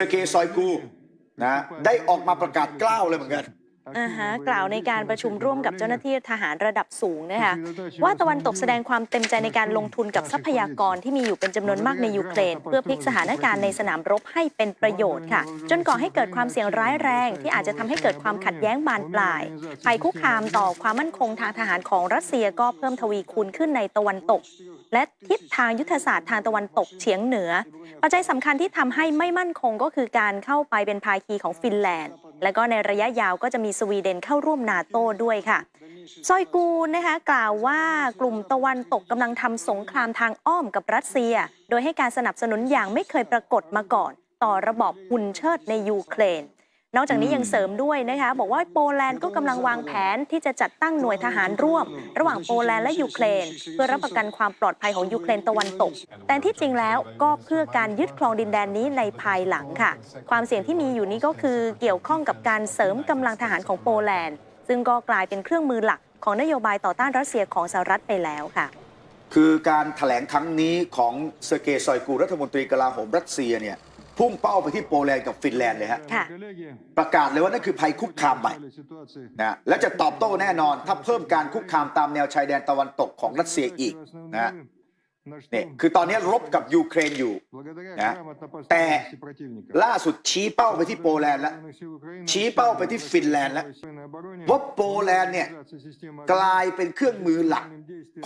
เซอร์เกซอยกูนะได้ออกมาประกาศกล้าวเลยเหมือนกันอ่าฮะกล่าวในการประชุมร่วมกับเจ้าหน้าที่ทหารระดับสูงนะคะว่าตะวันตกแสดงความเต็มใจในการลงทุนกับทรัพยากรที่มีอยู่เป็นจำนวนมากในยูเครน เพื่อพลิกสถานการณ์ในสนามรบให้เป็นประโยชน์ค่ะ จนก่อให้เกิดความเสี่ยงร้ายแรง ที่อาจจะทำให้เกิดความขัดแย้งบานปลายภัยคุกคามต่อความมั่นคงทางทหารของรัสเซียก็เพิ่มทวีคูณขึ้นในตะวันตก และทิศทางยุทธศาสตร์ทางตะวันตกเฉียงเหนือ ปัจจัยสำคัญที่ทำให้ไม่มั่นคงก็คือการเข้าไปเป็นภาคีของฟินแลนด์ และก็ในระยะยาวก็จะมีสวีเดนเข้าร่วมนาโต้ด้วยค่ะซอยกูนะคะกล่าวว่ากลุ่มตะวันตกกำลังทำสงครามทางอ้อมกับรัสเซีย โดยให้การสนับสนุนอย่างไม่เคยปรากฏมาก่อน ต่อระบอบหุ่นเชิดในยูเครน นอกจากนี้ยังเสริมด้วยนะคะบอกว่าโปแลนด์ก็กำลังวางแผนที่จะจัดตั้งหน่วยทหารร่วม ระหว่างโปแลนด์และยูเครน เพื่อรับประกันความปลอดภัยของยูเครนตะวันตก แต่ที่จริงแล้วก็เพื่อการยึดครองดินแดนนี้ในภายหลังค่ะ ความเสี่ยงที่มีอยู่นี้ก็คือเกี่ยวข้องกับการเสริมกำลังทหารของโปแลนด์ ซึ่งก็กลายเป็นเครื่องมือหลักของนโยบายต่อต้านรัสเซียของสหรัฐไปแล้วค่ะ คือการถแถลงครั้งนี้ของเซอร์เกย์ซอยกูรัฐมนตรีกลาโหมรัสเซียเนี่ย พุ่งเป้าไปที่โปแลนด์กับฟินแลนด์เลยฮะ ค่ะ ประกาศเลยว่านั่นคือภัยคุกคามใหม่นะและจะตอบโต้แน่นอนถ้าเพิ่มการคุกคามตามแนวชายแดนตะวันตกของรัสเซียอีกนะ เนี่ยคือตอนนี้รบกับยูเครนอยู่นะแต่ล่าสุดชี้เป้าไปที่โปแลนด์แล้ว ชี้เป้าไปที่ฟินแลนด์แล้วว่าโปแลนด์เนี่ยกลายเป็นเครื่องมือหลัก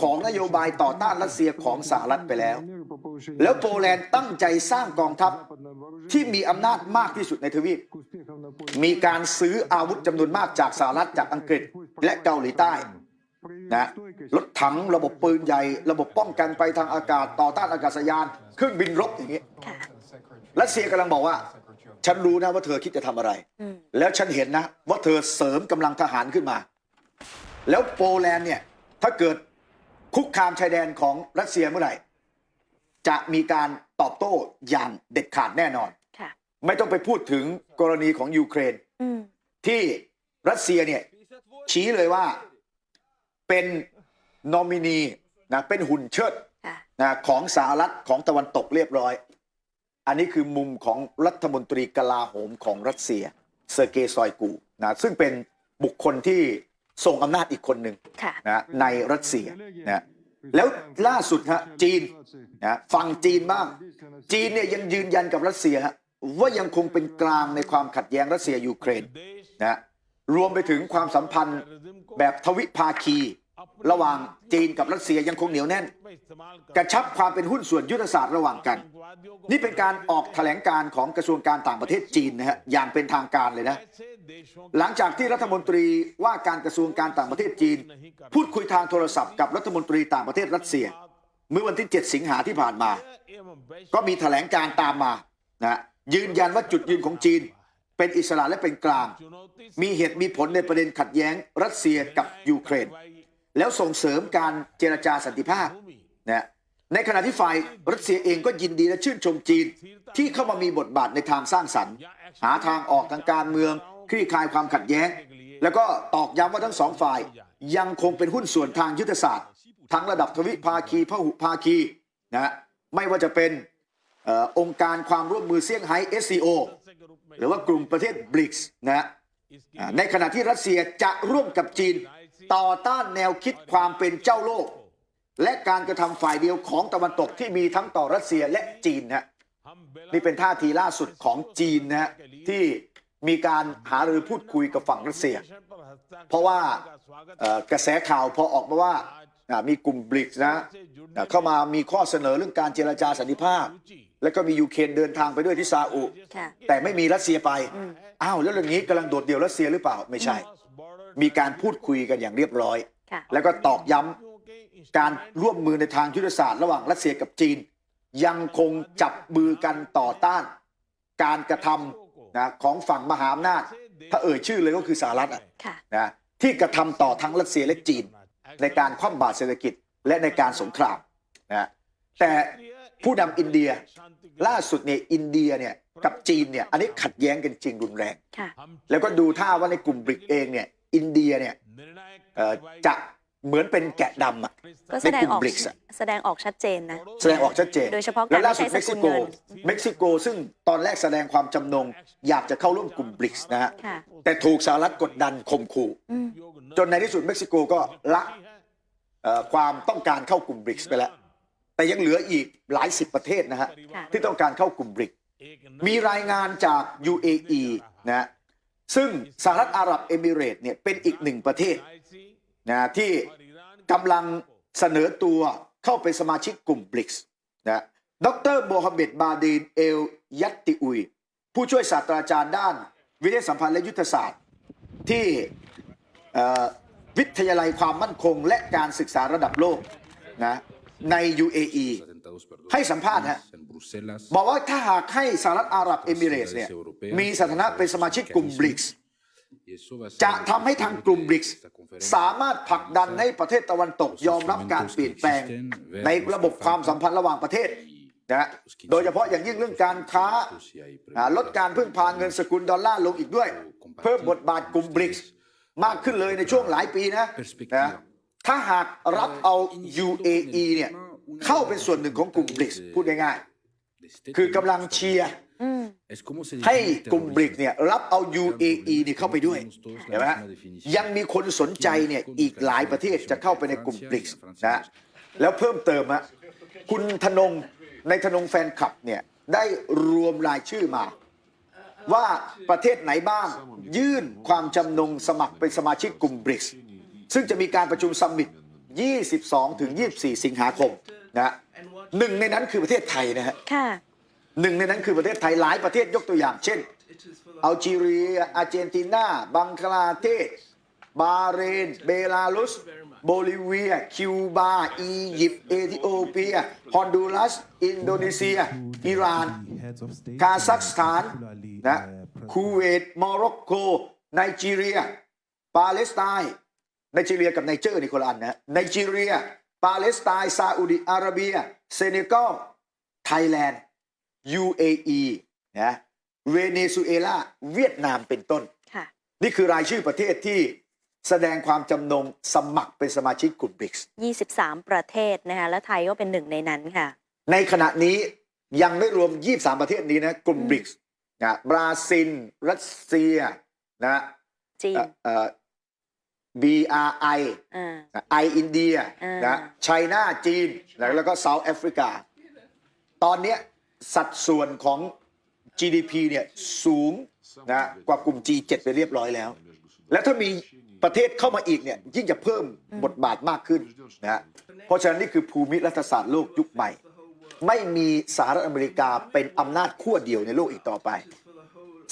ของนโยบายต่อต้านรัสเซียของสหรัฐไปแล้ว แล้วโปแลนด์ตั้งใจสร้างกองทัพที่มีอำนาจมากที่สุดในทวีปมีการซื้ออาวุธจำนวนมากจากสหรัฐจากอังกฤษและเกาหลีใต้นะ รถถังระบบปืนใหญ่ ระบบป้องกันไปทางอากาศต่อต้านอากาศยาน เครื่องบินรบอย่างนี้ค่ะรัสเซียกำลังบอกว่า ฉันรู้นะว่าเธอคิดจะทำอะไรอืมแล้วฉันเห็นนะ ว่าเธอเสริมกำลังทหารขึ้นมา แล้วโปแลนด์เนี่ยถ้าเกิดคุกคามชายแดนของรัสเซียเมื่อไหร่ จะมีการตอบโต้อย่างเด็ดขาดแน่นอนค่ะไม่ต้องไปพูดถึงกรณีของยูเครนอืมที่รัสเซียเนี่ยชี้เลยว่าเป็น นอมินีนะเป็นหุ่นเชิดค่ะนะของสหรัฐของตะวันตกเรียบร้อย อันนี้คือมุมของรัฐมนตรีกลาโหมของรัสเซียเซอร์เกย์ซอยกูนะซึ่งเป็นบุคคลที่ทรงอำนาจอีกคนหนึ่งค่ะนะในรัสเซียนะแล้วล่าสุดฮะจีนนะฟังจีนบ้าง จีนเนี่ยยังยืนยันกับรัสเซียฮะว่ายังคงเป็นกลางในความขัดแย้งรัสเซียยูเครนนะรวมไปถึงความสัมพันธ์แบบทวิภาคี ระหว่างจีนกับรัสเซียยังคงเหนียวแน่น กระชับความเป็นหุ้นส่วนยุทธศาสตร์ระหว่างกัน นี่เป็นการออกแถลงการของกระทรวงการต่างประเทศจีนนะฮะอย่างเป็นทางการเลยนะ หลังจากที่รัฐมนตรีว่าการกระทรวงการต่างประเทศจีน พูดคุยทางโทรศัพท์กับรัฐมนตรีต่างประเทศรัสเซีย เมื่อวันที่ 7 สิงหาที่ผ่านมา ก็มีแถลงการตามมานะยืนยันว่าจุดยืนของจีนเป็นอิสระและเป็นกลาง มีเหตุมีผลในประเด็นขัดแย้งรัสเซียกับยูเครน แล้วส่งเสริมการเจรจาสันติภาพนะในขณะที่ฝ่ายรัสเซียเองก็ยินดีและชื่นชมจีน ที่เข้ามามีบทบาทในทางสร้างสรรค์ หาทางออกทางการเมืองคลี่คลายความขัดแย้ง แล้วก็ตอกย้ำว่าทั้งสองฝ่าย ยังคงเป็นหุ้นส่วนทางยุทธศาสตร์ ทั้งระดับทวิภาคีพหุภาคีนะไม่ว่าจะเป็นเออองค์การความร่วมมือเซี่ยงไฮ้ SCO หรือว่ากลุ่มประเทศบริกส์นะอ่าในขณะที่รัสเซียจะร่วมกับจีน ต่อต้านแนวคิดความเป็นเจ้าโลก และการกระทำฝ่ายเดียวของตะวันตกที่มีทั้งต่อรัสเซียและจีนนะนี่เป็นท่าทีล่าสุดของจีนนะฮะที่มีการหารือพูดคุยกับฝั่งรัสเซีย เพราะว่าเอ่อกระแสข่าวพอออกมาว่าอ่ามีกลุ่มบริกส์นะอ่าเข้ามามีข้อเสนอเรื่องการเจรจาสันติภาพ แล้วก็มียูเครนเดินทางไปด้วยที่ซาอุค่ะแต่ไม่มีรัสเซียไป อ้าวแล้วเรื่องนี้กำลังโดดเดี่ยวรัสเซียหรือเปล่าไม่ใช่ มีการพูดคุยกันอย่างเรียบร้อยค่ะแล้วก็ตอกย้ำการร่วมมือในทางยุทธศาสตร์ระหว่างรัสเซียกับจีน ยังคงจับมือกันต่อต้าน การกระทำนะของฝั่งมหาอำนาจ ถ้าเอ่ยชื่อเลยก็คือสหรัฐอะค่ะนะที่กระทำต่อทั้งรัสเซียและจีน ในการคว่ำบาตรเศรษฐกิจและในการสงครามนะแต่ผู้นำอินเดียล่าสุดเนี่ยอินเดียเนี่ยกับจีนเนี่ยอันนี้ขัดแย้งกันจริงรุนแรงค่ะแล้วก็ดูท่าว่าในกลุ่มบริกเองเนี่ย อินเดียเนี่ยเอ่อจะเหมือนเป็นแกะดำอะก็แสดงออกในกลุ่ม BRICS อะแสดงออกชัดเจนนะ แสดงออกชัดเจน โดยเฉพาะการแล้วล่าสุดไม่เม็กใช้สกุซิลโกเงินเม็กซิโกซึ่งตอนแรกแสดงความจำนง อยากจะเข้าร่วมกลุ่มบริกส์นะฮะค่ะแต่ถูกสหรัฐกดดันข่มขู่อืมจนในที่สุดเม็กซิโกก็ละเอ่อความต้องการเข้ากลุ่มบริกส์ไปแล้ว แต่ยังเหลืออีกหลายสิบประเทศนะฮะค่ะที่ต้องการเข้ากลุ่มบริก มีรายงานจาก UAE นะฮะ ซึ่งสหรัฐอาหรับเอมิเรตส์เนี่ยเป็นอีกหนึ่งประเทศนะฮะที่กำลังเสนอตัวเข้าเป็นสมาชิกกลุ่มบริกส์นะดรโมฮัมเหม็ดบาดีนเอลยัตติอุย ผู้ช่วยศาสตราจารย์ด้านวิทยาสัมพันธ์และยุทธศาสตร์ ที่วิทยาลัยความมั่นคง และการศึกษาระดับโลกนะใน UAE ให้สัมภาษณ์ฮะ บอกว่าถ้าหากให้สหรัฐอาหรับเอมิเรตส์เนี่ยมีสถานะเป็นสมาชิกกลุ่มบริกส์จะทำให้ทางกลุ่มบริกส์สามารถผลักดันให้ประเทศตะวันตกยอมรับการเปลี่ยนแปลง ในระบบความสัมพันธ์ระหว่างประเทศนะฮะโดยเฉพาะอย่างยิ่งเรื่องการค้าอ่าลดการพึ่งพาเงินสกุลดอลลาร์ลงอีกด้วย เพิ่มบทบาทกลุ่มบริกส์มากขึ้นเลยในช่วงหลายปีนะนะถ้าหากรับเอา UAE เนี่ยเข้าเป็นส่วนหนึ่งของกลุ่มบริกส์พูดง่ายๆ คือกำลังเชียร์อืมให้กลุ่มบริกเนี่ยรับเอา UAE นี่เข้าไปด้วยเห็นไหมฮะยังมีคนสนใจเนี่ยอีกหลายประเทศจะเข้าไปในกลุ่มบริกนะแล้วเพิ่มเติมฮะคุณธนงในธนงแฟนคลับเนี่ยได้รวมรายชื่อมา ว่าประเทศไหนบ้าง ยื่นความจำนงสมัครเป็นสมาชิกกลุ่มบริกซึ่งจะมีการประชุมซัมมิต22ถึง24 สิงหาคม นะฮะหนึ่งในนั้นคือประเทศไทยนะฮะค่ะ หนึ่งในนั้นคือประเทศไทยหลายประเทศยกตัวอย่าง เช่น อัลจีเรีย อาร์เจนตินา บังคลาเทศ บาห์เรน เบลารุส โบลิเวีย คิวบา อียิปต์ เอธิโอเปีย ฮอนดูรัส อินโดนีเซีย อิหร่าน คาซัคสถาน นะ คูเวต โมร็อกโก ไนจีเรีย ปาเลสไตน์ ไนจีเรียกับไนเจอร์นี่คนละอันนะ ไนจีเรีย ปาเลสไตน์ซาอุดิอาระเบีย เซเนกัลไทยแลนด์ UAE นะเวเนซุเอลาเวียดนามเป็นต้นค่ะนี่คือรายชื่อประเทศที่แสดงความจำนงสมัครเป็นสมาชิกกลุ่มบริกส์23 ประเทศนะคะและไทยก็เป็นหนึ่งในนั้นค่ะ ในขณะนี้ยังไม่รวม 23 ประเทศนี้นะ กลุ่มบริกส์นะบราซิล รัสเซียนะจีนเอ่อเอ่อ BRI อ่าไออินเดียอ่านนะไชน่าจีนนะแล้วก็เซาท์แอฟริกา ตอนเนี้ยสัดส่วนของ GDP เนี่ยสูงนะกว่ากลุ่ม G7 ไปเรียบร้อยแล้ว แล้วถ้ามีประเทศเข้ามาอีกเนี่ยยิ่งจะเพิ่มบทบาทมากขึ้นนะเพราะฉะนั้นนี่คือภูมิรัฐศาสตร์โลกยุคใหม่ ไม่มีสหรัฐอเมริกาเป็นอำนาจขั้วเดียวในโลกอีกต่อไป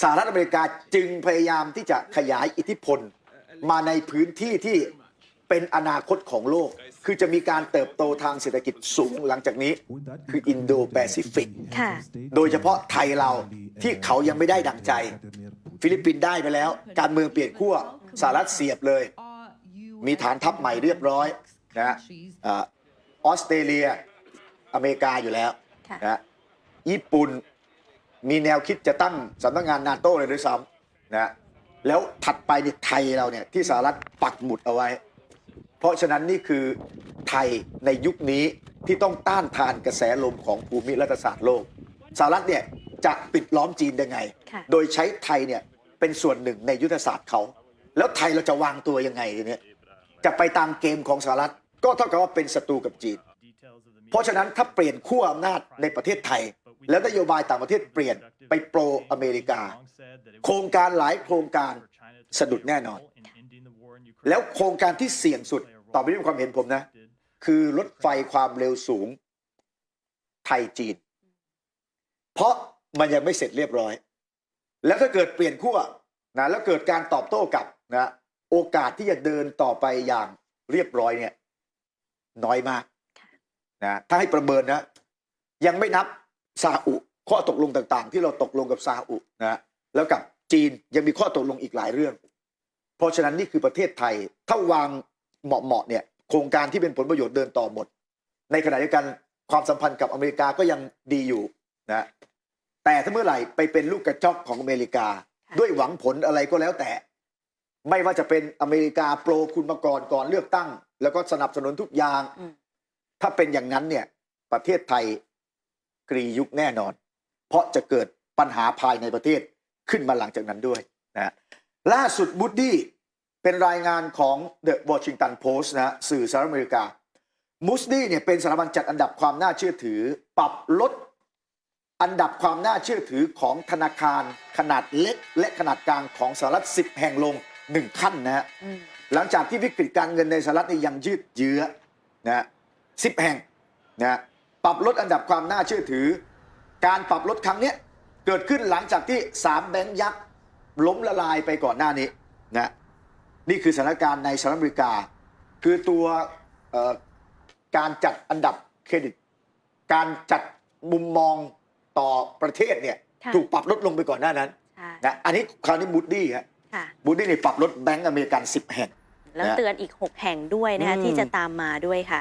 สหรัฐอเมริกาจึงพยายามที่จะขยายอิทธิพล มาในพื้นที่ที่เป็นอนาคตของโลก คือจะมีการเติบโตทางเศรษฐกิจสูงหลังจากนี้ คืออินโดแปซิฟิก ค่ะ โดยเฉพาะไทยเราที่เขายังไม่ได้ดังใจ ฟิลิปปินส์ได้ไปแล้ว การเมืองเปลี่ยนขั้วสหรัฐเสียบเลย มีฐานทัพใหม่เรียบร้อยนะฮะอ่าออสเตรเลีย อเมริกาอยู่แล้วค่ะ นะฮะญี่ปุ่นมีแนวคิดจะตั้งสำนักงานนาโต้เลยด้วยซ้ำนะฮะ แล้วถัดไปเนี่ยไทยเราเนี่ยที่สหรัฐปักหมุดเอาไว้ เพราะฉะนั้นนี่คือไทยในยุคนี้ที่ต้องต้านทานกระแสลมของภูมิรัฐศาสตร์โลกสหรัฐเนี่ยจะปิดล้อมจีนยังไงค่ะโดยใช้ไทยเนี่ยเป็นส่วนหนึ่งในยุทธศาสตร์เขา แล้วไทยเราจะวางตัวยังไงทีเนี้ยจะไปตามเกมของสหรัฐก็เท่ากับว่าเป็นศัตรูกับจีน เพราะฉะนั้นถ้าเปลี่ยนขั้วอำนาจในประเทศไทย แล้วนโยบายต่างประเทศเปลี่ยน ไปโปรอเมริกา โครงการหลายโครงการสะดุดแน่นอน แล้วโครงการที่เสี่ยงสุดต่อไปนี้เป็นความเห็นผมนะ คือรถไฟความเร็วสูงไทยจีน เพราะมันยังไม่เสร็จเรียบร้อย แล้วถ้าเกิดเปลี่ยนขั้วนะแล้วเกิดการตอบโต้กลับนะโอกาสที่จะเดินต่อไปอย่างเรียบร้อยเนี่ย น้อยมากนะถ้าให้ประเมินนะ ยังไม่นับซาอุ ข้อตกลงต่างๆ ที่เราตกลงกับซาอุนะแล้วกับจีนยังมีข้อตกลงอีกหลายเรื่อง เพราะฉะนั้นนี่คือประเทศไทยถ้าวางเหมาะๆเนี่ยโครงการที่เป็นผลประโยชน์เดินต่อหมด ในขณะเดียวกันความสัมพันธ์กับอเมริกาก็ยังดีอยู่นะแต่ถ้าเมื่อไหร่ไปเป็นลูกกระจอกของอเมริกา ด้วยหวังผลอะไรก็แล้วแต่ ไม่ว่าจะเป็นอเมริกาโปรคุณมาก่อนก่อนเลือกตั้ง แล้วก็สนับสนุนทุกอย่าง ถ้าเป็นอย่างนั้นเนี่ยประเทศไทยกรียุคแน่นอน เพราะจะเกิดปัญหาภายในประเทศขึ้นมาหลังจากนั้นด้วยนะฮะล่าสุดบูดดี้เป็นรายงานของ The Washington Post นะฮะสื่อสหรัฐอเมริกามูสดี้เนี่ยเป็นสถาบันจัดอันดับความน่าเชื่อถือ ปรับลดอันดับความน่าเชื่อถือของธนาคารขนาดเล็กและขนาดกลางของสหรัฐ 10 แห่งลง 1 ขั้นนะฮะหลังจากที่วิกฤตการเงินในสหรัฐนี่ยังยืดเยื้อนะสิบแห่งนะปรับลดอันดับความน่าเชื่อถือ การปรับลดครั้งเนี้ยเกิดขึ้นหลังจากที่สามแบงค์ยักษ์ล้มละลายไปก่อนหน้านี้นะนี่คือสถานการณ์ในสหรัฐอเมริกา คือตัวเอ่อการจัดอันดับเครดิต การจัดมุมมองต่อประเทศเนี่ยค่ะถูกปรับลดลงไปก่อนหน้านั้นใช่นะอันนี้คราวนี้บูดดี้ฮะค่ะบูดดี้นี่ปรับลดแบงก์อเมริกัน 10 แห่ง แล้วนะเตือนอีก 6 แห่งด้วยนะคะอืมที่จะตามมาด้วยค่ะ